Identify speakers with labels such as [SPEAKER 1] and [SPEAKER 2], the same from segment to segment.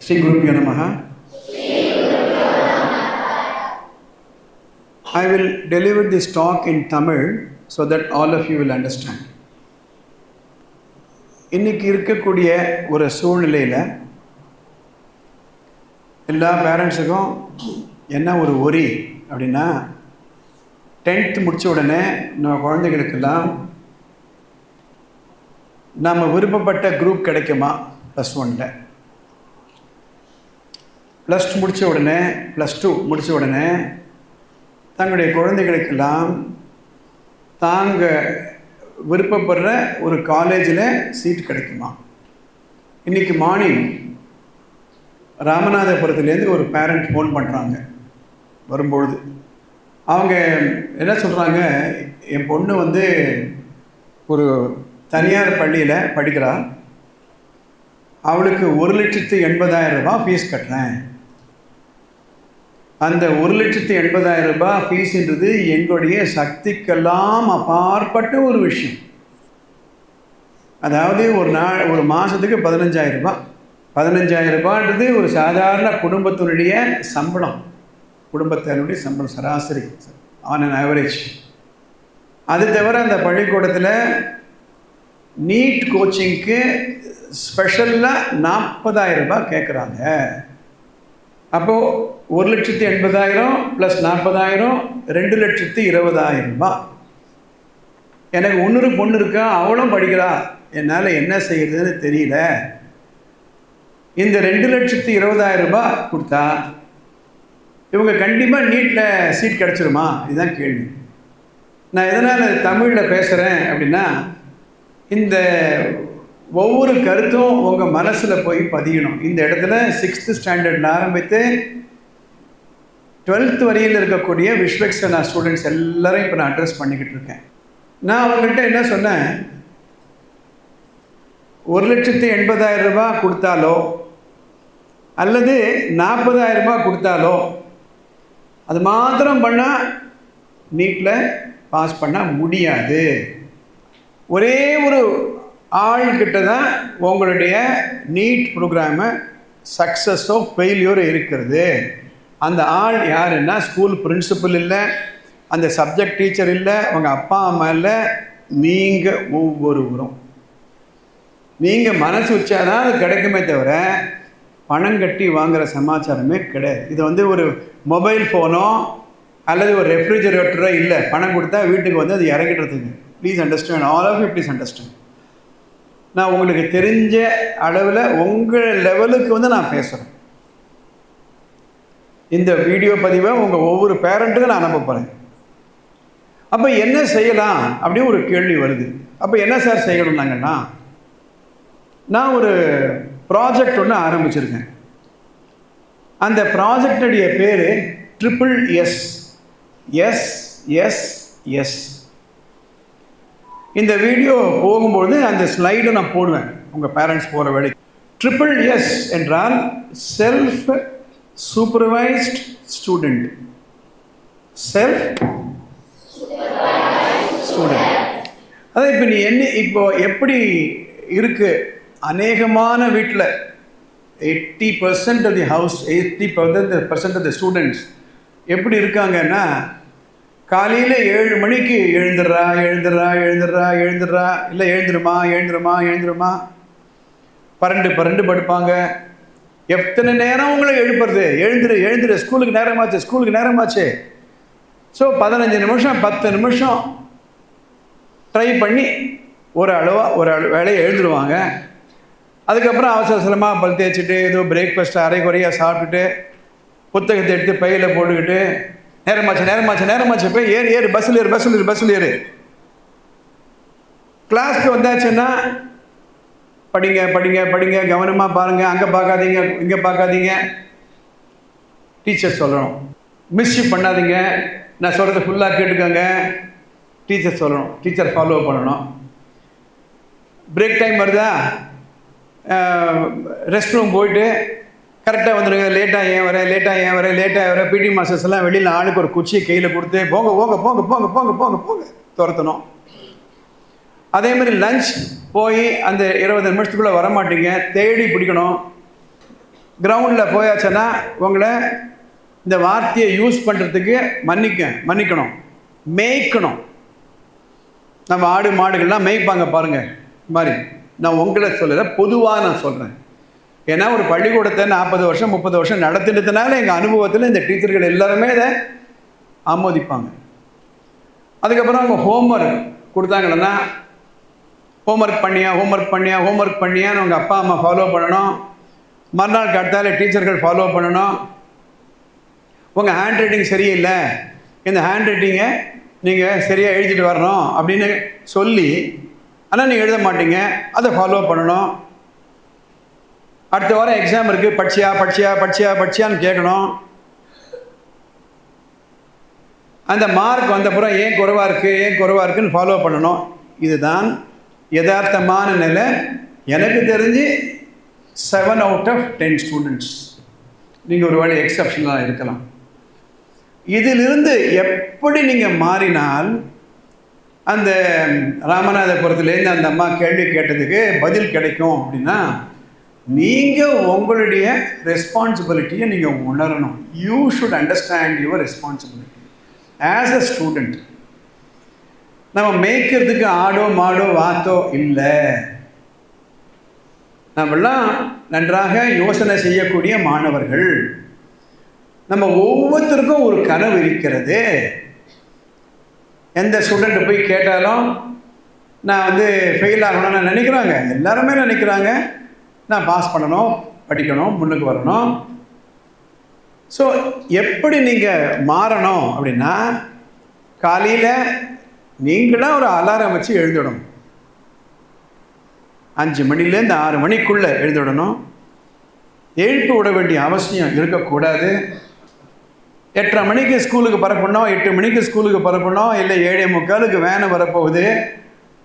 [SPEAKER 1] ஸ்ரீ குருப்பியோ Namaha. I will deliver this talk in Tamil so that all of you will understand. இன்னைக்கு இருக்கக்கூடிய ஒரு சூழ்நிலையில் எல்லா பேரண்ட்ஸுக்கும் என்ன ஒரு ஒரி அப்படின்னா டென்த் முடித்த உடனே நம்ம குழந்தைகளுக்கெல்லாம் நம்ம விருப்பப்பட்ட குரூப் கிடைக்குமா ப்ளஸ் ஒனில் ப்ளஸ் டூ முடித்த உடனே ப்ளஸ் டூ முடித்த உடனே தங்களுடைய குழந்தைகளுக்கெல்லாம் தாங்க விருப்பப்படுற ஒரு காலேஜில் சீட் கிடைக்குமா? இன்றைக்கி மார்னிங் ராமநாதபுரத்துலேருந்து ஒரு பேரண்ட் ஃபோன் பண்ணுறாங்க வரும்பொழுது. அவங்க என்ன சொல்கிறாங்க என் பொண்ணு வந்து ஒரு தனியார் பள்ளியில் படிக்கிறா. அவளுக்கு ஒரு லட்சத்து எண்பதாயிரம் ரூபா ஃபீஸ் கட்டுறேன். அந்த ஒரு லட்சத்து எண்பதாயிரம் ரூபாய் ஃபீஸ்ன்றது எங்களுடைய சக்திக்கெல்லாம் அப்பாற்பட்ட ஒரு விஷயம். அதாவது ஒரு நாள் ஒரு மாதத்துக்கு பதினஞ்சாயிரம் ரூபாய். பதினஞ்சாயிரம் ரூபான்றது ஒரு சாதாரண குடும்பத்தினுடைய சம்பளம். குடும்பத்தினுடைய சம்பளம் சராசரி. ஆன் அன் ஆவரேஜ் அது தவிர அந்த பள்ளிக்கூடத்தில் நீட் கோச்சிங்க்கு ஸ்பெஷலாக நாற்பதாயிரம் ரூபாய் கேட்குறாங்க அப்போது ஒரு லட்சத்தி எண்பதாயிரம் ப்ளஸ் நாற்பதாயிரம் ரெண்டு லட்சத்தி இருபதாயிரம்? ரூபாய் எனக்கு ஒன்று பொண்ணு இருக்கா? அவளும் படிக்கிறா. என்னால் என்ன செய்யறதுன்னு தெரியல. இந்த ரெண்டு லட்சத்தி இருபதாயிரம் ரூபாய் கொடுத்தா இவங்க கண்டிப்பாக நீட்டில் சீட் கிடச்சிருமா? இதுதான் கேள்வி. நான் எதனால் தமிழில் பேசுகிறேன் அப்படின்னா இந்த ஒவ்வொரு கருத்தும் உங்கள் மனசில் போய் பதியணும். இந்த இடத்துல சிக்ஸ்த்து ஸ்டாண்டர்டில் ஆரம்பித்து டுவெல்த் வரையில் இருக்கக்கூடிய விஸ்வக்சனா ஸ்டூடெண்ட்ஸ் எல்லாரையும் இப்போ நான் அட்ரஸ் பண்ணிக்கிட்டு இருக்கேன். நான் அவங்கள்ட்ட என்ன சொன்னேன்? ஒரு லட்சத்து எண்பதாயிரம் ரூபாய் கொடுத்தாலோ அல்லது நாற்பதாயிரம் ரூபாய் கொடுத்தாலோ அது மாத்திரம் பண்ணால் நீட்டில் பாஸ் பண்ண முடியாது. ஒரே ஒரு ஆள்கிட்ட தான் உங்களுடைய நீட் ப்ரோக்ராமை சக்ஸஸோ ஃபெயிலியரோ இருக்கிறது. அந்த ஆள் யாருன்னா ஸ்கூல் பிரின்சிபல் இல்லை அந்த சப்ஜெக்ட் டீச்சர் இல்லை உங்கள் அப்பா அம்மா இல்லை நீங்கள் ஒவ்வொருவரும். நீங்கள் மனசு வச்சாதான் அது கிடைக்குமே தவிர பணம் கட்டி வாங்குகிற சமாச்சாரமே கிடையாது. இது வந்து ஒரு மொபைல் ஃபோனோ அல்லது ஒரு ரெஃப்ரிஜரேட்டரோ இல்லை பணம் கொடுத்தா வீட்டுக்கு வந்து அது இறங்கிடுறதுங்க please understand all of you please understand நான் உங்களுக்கு தெரிஞ்ச அளவில் உங்கள் லெவலுக்கு வந்து நான் பேசுகிறேன் இந்த வீடியோ பதிவை உங்கள் ஒவ்வொரு பேரண்ட்டுக்கும் நான் அனுப்ப போகிறேன் அப்போ என்ன செய்யலாம் அப்படின்னு ஒரு கேள்வி வருது. அப்போ என்ன சார் செய்யணும் நான் ஒரு ப்ராஜெக்ட் ஒன்று ஆரம்பிச்சிருக்கேன். அந்த ப்ராஜெக்டுடைய பேர் triple S S S S இந்த வீடியோ போகும்போது அந்த ஸ்லைடை நான் போடுவேன். உங்கள் பேரண்ட்ஸ் போகிற வேலைக்கு. ட்ரிபிள் எஸ் என்றால் self supervised student self student அதான் இப்போ நீ என்ன இப்போ எப்படி இருக்கு? அநேகமான வீட்டில் eighty percent of the house eighty percent of the students எப்படி இருக்காங்கன்னா காலையில் ஏழு மணிக்கு எழுந்துடுறா எழுந்துடுறா எழுந்துடுறா எழுந்துடுறா. இல்லை எழுந்துருமா எழுந்துருமா எழுந்துருமா? பரண்டு பரண்டு படுப்பாங்க. எத்தனை நேரம் உங்களை எழுப்புறது? எழுந்துரு எழுந்துரு. ஸ்கூலுக்கு நேரமாச்சு ஸ்கூலுக்கு நேரமாச்சு. ஸோ பதினஞ்சு நிமிஷம் பத்து நிமிஷம் ட்ரை பண்ணி ஒரு அளவாக ஒரு அளவு வேலையை எழுந்துருவாங்க. அதுக்கப்புறம் அவசர அவசரமாக பல் தேய்ச்சிட்டு ஏதோ பிரேக்ஃபாஸ்ட் அரை குறையாக சாப்பிட்டுட்டு புத்தகத்தை எடுத்து பையில் போட்டுக்கிட்டு நேரமாச்சு நேரமாச்சு நேரமாச்சு. போய் ஏறு ஏறு பஸ்ஸில் ஏறு பஸ்ஸில் ஏறு பஸ்ஸில் ஏறு. கிளாஸ்க்கு வந்தாச்சுன்னா படிங்க படிங்க படிங்க கவனமாக பாருங்கள் அங்கே பார்க்காதீங்க இங்கே பார்க்காதீங்க. டீச்சர் சொல்லணும். மிஸ்யூ பண்ணாதீங்க. நான் சொல்கிறத ஃபுல்லாக கேட்டுக்கோங்க. டீச்சர் சொல்லணும். டீச்சர் ஃபாலோ பண்ணணும். பிரேக் டைம் வருதா? ரெஸ்ட் ரூம் போயிட்டு கரெக்டாக வந்துடுங்க லேட்டாக ஏன் வரேன் லேட்டாக ஏன் வரேன் லேட்டாக வரேன் பிடி மாஸ்டர்ஸ் எல்லாம் வெளியில் ஆளுக்கு ஒரு குச்சியை கையில் கொடுத்து போங்க போங்க போங்க போங்க போங்க போங்க போங்க துரத்தணும். அதே மாதிரி லஞ்ச் போய் அந்த இருபது நிமிஷத்துக்குள்ளே வரமாட்டீங்க. தேடி பிடிக்கணும். கிரவுண்டில் போயாச்சுன்னா உங்களை இந்த வார்த்தையை யூஸ் பண்ணுறதுக்கு மன்னிக்க மன்னிக்கணும். மேய்க்கணும். நம்ம ஆடு மாடுகள்லாம் மேய்ப்பாங்க பாருங்கள் இந்த மாதிரி நான் உங்களை சொல்லலை பொதுவாக நான் சொல்கிறேன் ஏன்னா ஒரு பள்ளிக்கூடத்தை நாற்பது வருஷம் முப்பது வருஷம் நடத்தினதுனால எங்கள் அனுபவத்தில் இந்த டீச்சர்கள் எல்லாருமே இதை ஆமோதிப்பாங்க. அதுக்கப்புறம் அவங்க ஹோம்ஒர்க் கொடுத்தாங்கன்னா ஹோம்ஒர்க் பண்ணியா ஹோம்ஒர்க் பண்ணியா ஹோம்ஒர்க் பண்ணியான்னு உங்கள் அப்பா அம்மா ஃபாலோ பண்ணணும். மறுநாள் அடுத்தால டீச்சர்கள் ஃபாலோ பண்ணணும். உங்கள் ஹேண்ட் ரைட்டிங் சரியில்லை. இந்த ஹேண்ட் ரைட்டிங்கை நீங்கள் சரியாக எழுதிட்டு வரணும் அப்படின்னு சொல்லி ஆனால் நீங்கள் எழுத மாட்டீங்க. அதை ஃபாலோ பண்ணணும். அடுத்த வாரம் எக்ஸாம் இருக்குது படிச்சியா படிச்சியா படிச்சியா படிச்சியான்னு கேட்கணும். அந்த மார்க் வந்தப்புறம் ஏன் குறைவாக இருக்குது ஏன் குறைவாக இருக்குன்னு ஃபாலோ பண்ணணும். இதுதான் யதார்த்தமான நிலை. எனக்கு தெரிஞ்சு seven out of ten students நீங்கள் ஒரு வழி எக்ஸப்ஷனலாக இருக்கலாம். இதிலிருந்து எப்படி நீங்கள் மாறினால் அந்த ராமநாதபுரத்துலேருந்து அந்த அம்மா கேள்வி கேட்டதுக்கு பதில் கிடைக்கும் அப்படின்னா நீங்கள் உங்களுடைய ரெஸ்பான்சிபிலிட்டியை நீங்கள் உணரணும். You should understand your responsibility as a student நம்ம மேய்க்கிறதுக்கு ஆடோ மாடோ வாத்தோ இல்லை. நம்மெல்லாம் நன்றாக யோசனை செய்யக்கூடிய மாணவர்கள். நம்ம ஒவ்வொருத்தருக்கும் ஒரு கனவு இருக்கிறது. எந்த ஸ்டூடெண்ட் போய் கேட்டாலும் நான் வந்து ஃபெயில் ஆகணும்னு நினைக்கிறாங்க. எல்லாருமே நினைக்கிறாங்க. நான் பாஸ் பண்ணணும் படிக்கணும் முன்னுக்கு வரணும். ஸோ எப்படி நீங்கள் மாறணும் அப்படின்னா காலையில் நீங்களாக ஒரு அலாரம் வச்சு எழுதிடணும் அஞ்சு மணிலேருந்து ஆறு மணிக்குள்ளே எழுதிடணும் எழுப்பி விட வேண்டிய அவசியம் இருக்கக்கூடாது. எட்டரை மணிக்கு ஸ்கூலுக்கு பரப்பணும்? எட்டு மணிக்கு ஸ்கூலுக்கு பரப்பணும்? இல்லை ஏழே முக்காலுக்கு வேனை வரப்போகுது.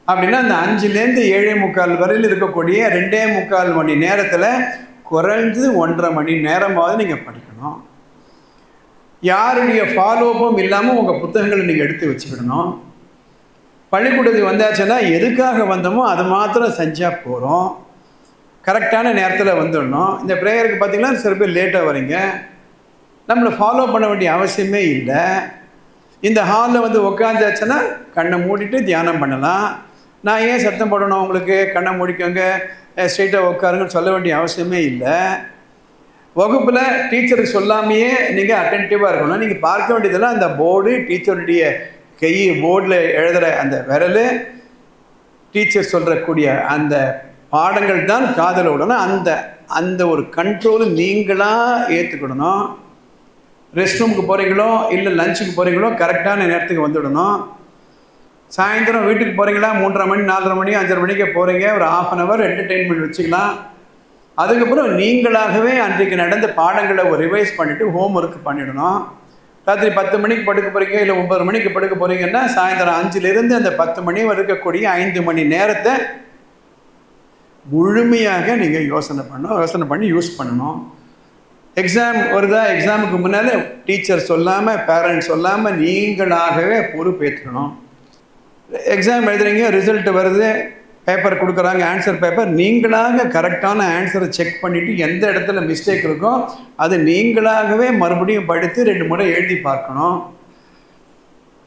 [SPEAKER 1] அப்படின்னா அந்த அஞ்சுலேருந்து ஏழே முக்கால் வரையில் இருக்கக்கூடிய ரெண்டே முக்கால் மணி நேரத்தில் குறைஞ்சது ஒன்றரை மணி நேரமாவது நீங்கள் படிக்கணும். யாருடைய ஃபாலோப்பும் இல்லாமல் உங்கள் புத்தகங்களை நீங்கள் எடுத்து வச்சுக்கிடணும். பள்ளிக்கூடத்துக்கு வந்தாச்சுன்னா எதுக்காக வந்தோமோ அது மாத்திரம் செஞ்சால் போகிறோம் கரெக்டான நேரத்தில் வந்துடணும். இந்த ப்ரேயருக்கு பார்த்தீங்கன்னா சில பேர் லேட்டாக வரீங்க. நம்மளை ஃபாலோ பண்ண வேண்டிய அவசியமே இல்லை. இந்த ஹாலில் வந்து உக்காந்தாச்சுன்னா கண்ணை மூடிட்டு தியானம் பண்ணலாம். நான் ஏன் சத்தம் போடணும் உங்களுக்கு? கண்ணை முடிக்கோங்க. ஸ்ட்ரெயிட்டாக உட்காருங்கன்னு சொல்ல வேண்டிய அவசியமே இல்லை. வகுப்பில் டீச்சருக்கு சொல்லாமையே நீங்கள் அட்டன்டிவாக இருக்கணும். நீங்கள் பார்க்க வேண்டியதெல்லாம் அந்த போர்டு டீச்சருடைய கை போர்டில் எழுதுகிற அந்த விரல் டீச்சர் சொல்கிறக்கூடிய அந்த பாடங்கள் தான் காதல் விடணும் அந்த அந்த ஒரு கண்ட்ரோலு நீங்களாக ஏற்றுக்கிடணும் ரெஸ்ட் ரூமுக்கு போகிறீங்களோ இல்லை லஞ்சுக்கு போகிறீங்களோ கரெக்டான நேரத்துக்கு வந்துவிடணும் சாயந்தரம் வீட்டுக்கு போகிறீங்களா மூன்றரை மணி நாலரை மணி அஞ்சரை மணிக்கு போகிறீங்க ஒரு ஆஃப் அன் ஹவர் என்டர்டெயின்மெண்ட் வச்சுக்கலாம். அதுக்கப்புறம் நீங்களாகவே அன்றைக்கு நடந்த பாடங்களை ஒரு ரிவைஸ் பண்ணிவிட்டு ஹோம் ஒர்க் பண்ணிடணும். ராத்திரி பத்து மணிக்கு படுக்க போகிறீங்க இல்லை ஒன்பது மணிக்கு படுக்க போகிறீங்கன்னா சாயந்தரம் அஞ்சுலேருந்து அந்த பத்து மணி இருக்கக்கூடிய ஐந்து மணி நேரத்தை முழுமையாக நீங்கள் யோசனை பண்ணணும். யோசனை பண்ணி யூஸ் பண்ணணும். எக்ஸாம் வருதா? எக்ஸாமுக்கு முன்னால் டீச்சர் சொல்லாமல் பேரண்ட்ஸ் சொல்லாமல் நீங்களாகவே பொறுப்பேற்றணும். எக்ஸாம் எழுதுறீங்க ரிசல்ட் வருது பேப்பர் கொடுக்குறாங்க ஆன்சர் பேப்பர் நீங்களாக கரெக்டான ஆன்சரை செக் பண்ணிவிட்டு எந்த இடத்துல மிஸ்டேக் இருக்கோ அது நீங்களாகவே மறுபடியும் படித்து ரெண்டு முறை எழுதி பார்க்கணும்.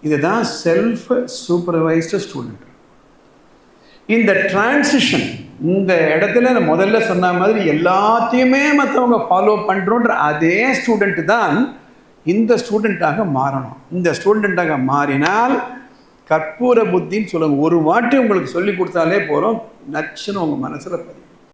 [SPEAKER 1] இதுதான் செல்ஃப் சூப்பர்வைஸ்டு ஸ்டூடெண்ட் இந்த டிரான்சிஷன் இந்த இடத்துல நான் முதல்ல சொன்ன மாதிரி எல்லாத்தையுமே மற்றவங்க ஃபாலோ பண்ணுறோன்ற அதே ஸ்டூடெண்ட்டு தான் இந்த ஸ்டூடெண்ட்டாக மாறணும். இந்த ஸ்டூடெண்ட்டாக மாறினால் கற்பூர புத்தின்னு சொல்லுவாங்க. ஒரு வாட்டி உங்களுக்கு சொல்லி கொடுத்தாலே போகிறோம் நச்சுன்னு உங்கள் மனசில்